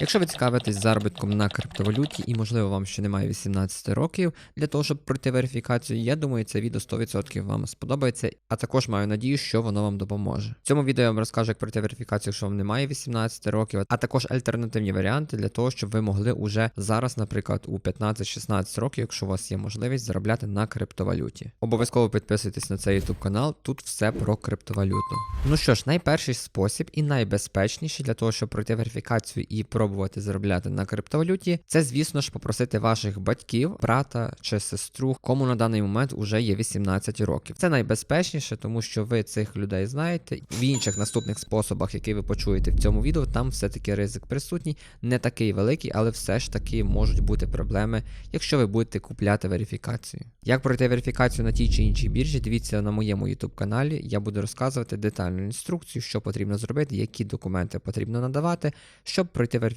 Якщо ви цікавитесь заробітком на криптовалюті і, можливо, вам ще немає 18 років для того, щоб пройти верифікацію, я думаю, це відео 100% вам сподобається, а також маю надію, що воно вам допоможе. В цьому відео я вам розкажу, як пройти верифікацію, якщо вам немає 18 років, а також альтернативні варіанти для того, щоб ви могли уже зараз, наприклад, у 15-16 років, якщо у вас є можливість заробляти на криптовалюті. Обов'язково підписуйтесь на цей YouTube канал, тут все про криптовалюту. Ну що ж, найперший спосіб і найбезпечніший для того, щоб пройти верифікацію і пробувати заробляти на криптовалюті, це, звісно ж, попросити ваших батьків, брата чи сестру, кому на даний момент вже є 18 років. Це найбезпечніше, тому що ви цих людей знаєте. В інших наступних способах, які ви почуєте в цьому відео, там все-таки ризик присутній, не такий великий, але все ж таки можуть бути проблеми, якщо ви будете купляти верифікацію. Як пройти верифікацію на тій чи іншій біржі, дивіться на моєму YouTube каналі. Я буду розказувати детальну інструкцію, що потрібно зробити, які документи потрібно надавати, щоб пройти верифікацію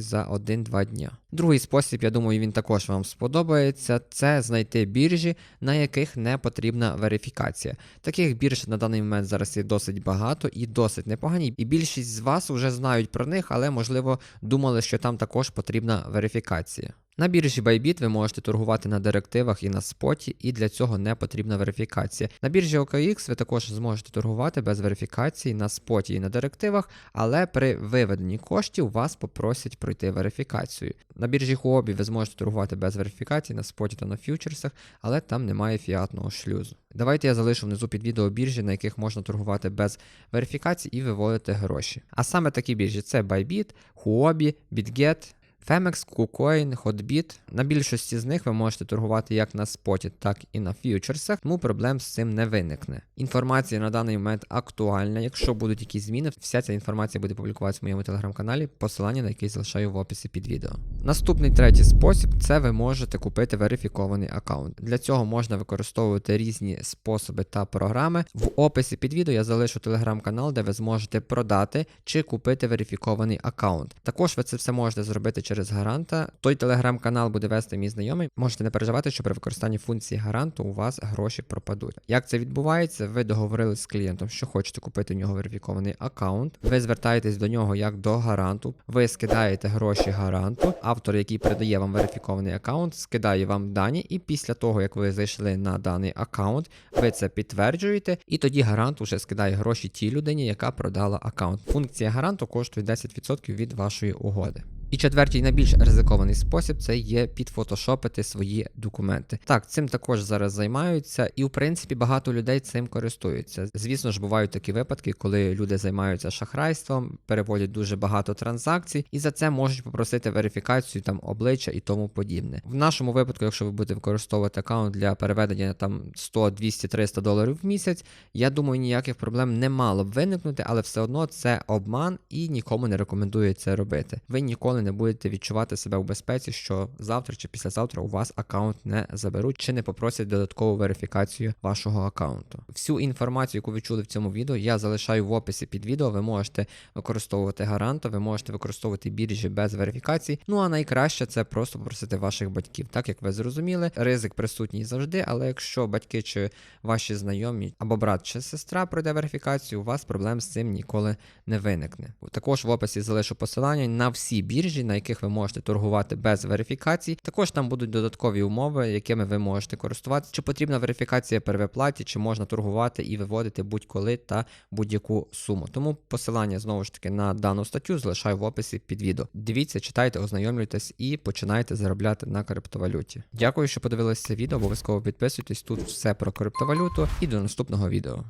за 1-2 дня. Другий спосіб, я думаю, він також вам сподобається. Це знайти біржі, на яких не потрібна верифікація. Таких бірж на даний момент зараз є досить багато і досить непогані. І більшість з вас вже знають про них, але можливо думали, що там також потрібна верифікація. На біржі Bybit ви можете торгувати на директивах і на споті, і для цього не потрібна верифікація. На біржі OKX ви також зможете торгувати без верифікації на споті і на директивах, але при виведенні коштів вас попросять пройти верифікацію. На біржі Huobi ви зможете торгувати без верифікації на споті та на фьючерсах, але там немає фіатного шлюзу. Давайте я залишу внизу під відео біржі, на яких можна торгувати без верифікації і виводити гроші. А саме такі біржі це Bybit, Huobi, BitGet, Femex, KuCoin, Hotbit. На більшості з них ви можете торгувати як на споті, так і на фьючерсах, тому проблем з цим не виникне. Інформація на даний момент актуальна. Якщо будуть якісь зміни, вся ця інформація буде публікуватися в моєму телеграм-каналі, посилання на який залишаю в описі під відео. Наступний третій спосіб це ви можете купити верифікований аккаунт. Для цього можна використовувати різні способи та програми. В описі під відео я залишу телеграм-канал, де ви зможете продати чи купити верифікований аккаунт. Також ви це все можете зробити через гаранта. Той телеграм-канал буде вести мій знайомий. Можете не переживати, що при використанні функції гаранту у вас гроші пропадуть. Як це відбувається? Ви договорились з клієнтом, що хочете купити в нього верифікований аккаунт. Ви звертаєтесь до нього як до гаранту, ви скидаєте гроші гаранту. Автор, який передає вам верифікований аккаунт, скидає вам дані, і після того, як ви зайшли на даний аккаунт, ви це підтверджуєте, і тоді гарант уже скидає гроші тій людині, яка продала аккаунт. Функція гаранту коштує 10% від вашої угоди. І четвертий найбільш ризикований спосіб це є підфотошопити свої документи. Так, цим також зараз займаються, і в принципі багато людей цим користуються. Звісно ж, бувають такі випадки, коли люди займаються шахрайством, переводять дуже багато транзакцій, і за це можуть попросити верифікацію там обличчя і тому подібне. В нашому випадку, якщо ви будете використовувати аккаунт для переведення там 100, 200, 300 доларів в місяць, я думаю, ніяких проблем не мало б виникнути, але все одно це обман і нікому не рекомендую це робити. Ви ніколи не будете відчувати себе в безпеці, що завтра чи післязавтра у вас аккаунт не заберуть чи не попросять додаткову верифікацію вашого аккаунту. Всю інформацію, яку ви чули в цьому відео, я залишаю в описі під відео. Ви можете використовувати гаранта, ви можете використовувати біржі без верифікації. Ну а найкраще це просто попросити ваших батьків. Так як ви зрозуміли, ризик присутній завжди, але якщо батьки чи ваші знайомі або брат чи сестра пройде верифікацію, у вас проблем з цим ніколи не виникне. Також в описі залишу посилання на всі біржі, на яких ви можете торгувати без верифікації. Також там будуть додаткові умови, якими ви можете користуватися. Чи потрібна верифікація при чи можна торгувати і виводити будь-коли та будь-яку суму. Тому посилання знову ж таки на дану статтю залишаю в описі під відео. Дивіться, читайте, ознайомлюйтесь і починайте заробляти на криптовалюті. Дякую, що подивилися відео. Обов'язково підписуйтесь. Тут все про криптовалюту і до наступного відео.